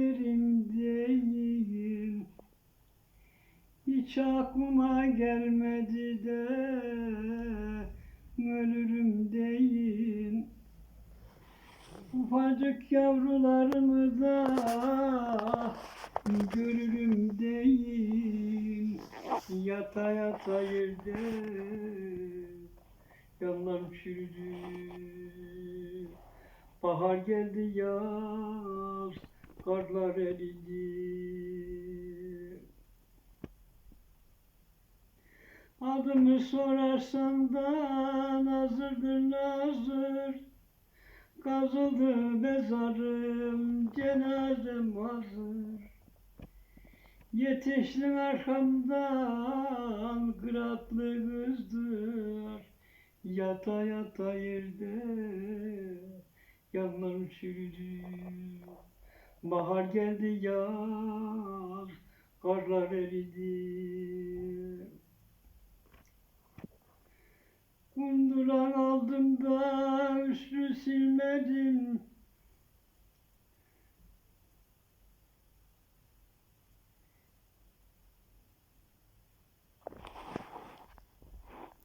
bilirim değil. Hiç aklıma gelmedi de Ölürüm değil. Ufacık yavrularımı da Görürüm değil. Yata yata yerde Yanlarım çürüdü. Bahar geldi ya karlar eridi. Adımı sorarsan da nazırdır nazır. Kazıldı mezarım, cenazem hazır. Yetiştin arkamdan, kıratlı kızdır. Yata yata yerde, yanlarım çürüdü. Bahar geldi yaz, karlar eridi. Kunduran aldım da üstü silmedim